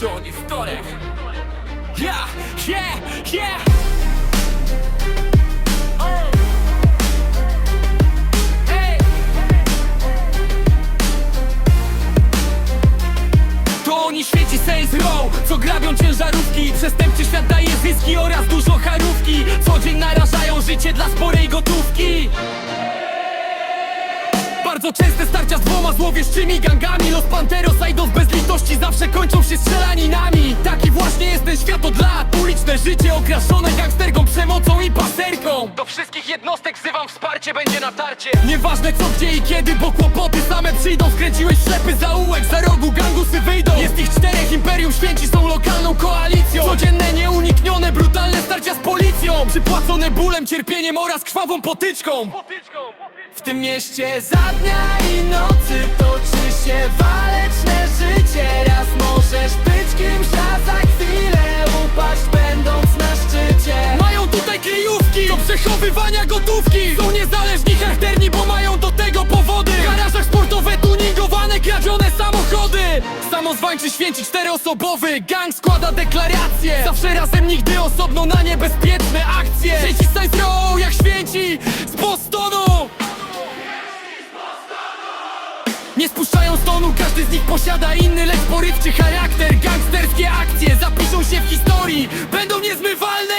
Tony Storek Yeah, yeah, yeah. To oni świeci Row Co grabią ciężarówki. Przestępczy świat daje zyski oraz dużo charówki Co dzień narażają życie dla sporej gotówki bardzo częste starcia z dwoma złowieszczymi gangami. Los Panteros, Idols bez litości zawsze kończą się strzelaninami Taki właśnie jest ten świat od lat. Uliczne życie okraszone gangsterką, przemocą i paserką Do wszystkich jednostek wzywam wsparcie, będzie natarcie Nieważne co, gdzie i kiedy, bo kłopoty same przyjdą. Skręciłeś ślepy zaułek, za rogu gangusy wyjdą. Jest ich czterech, Imperium Święci są lokalną koalicją Przypłacone bólem, cierpieniem oraz krwawą potyczką. W tym mieście za dnia i nocy toczy się waleczne życie. Raz możesz być kimś, a za chwilę upaść będąc na szczycie. Mają tutaj kryjówki do przechowywania gotówki. Są niezależni charakterni, bo mają do tego powody. W garażach sportowe tuningowane, kradzione samochody. Samozwańczy święci czteroosobowy Gang składa deklaracje. Zawsze razem, nigdy osobno na niebezpieczne spuszczają stonu, każdy z nich posiada inny, lecz porywczy charakter. Gangsterskie akcje zapiszą się w historii Będą niezmywalne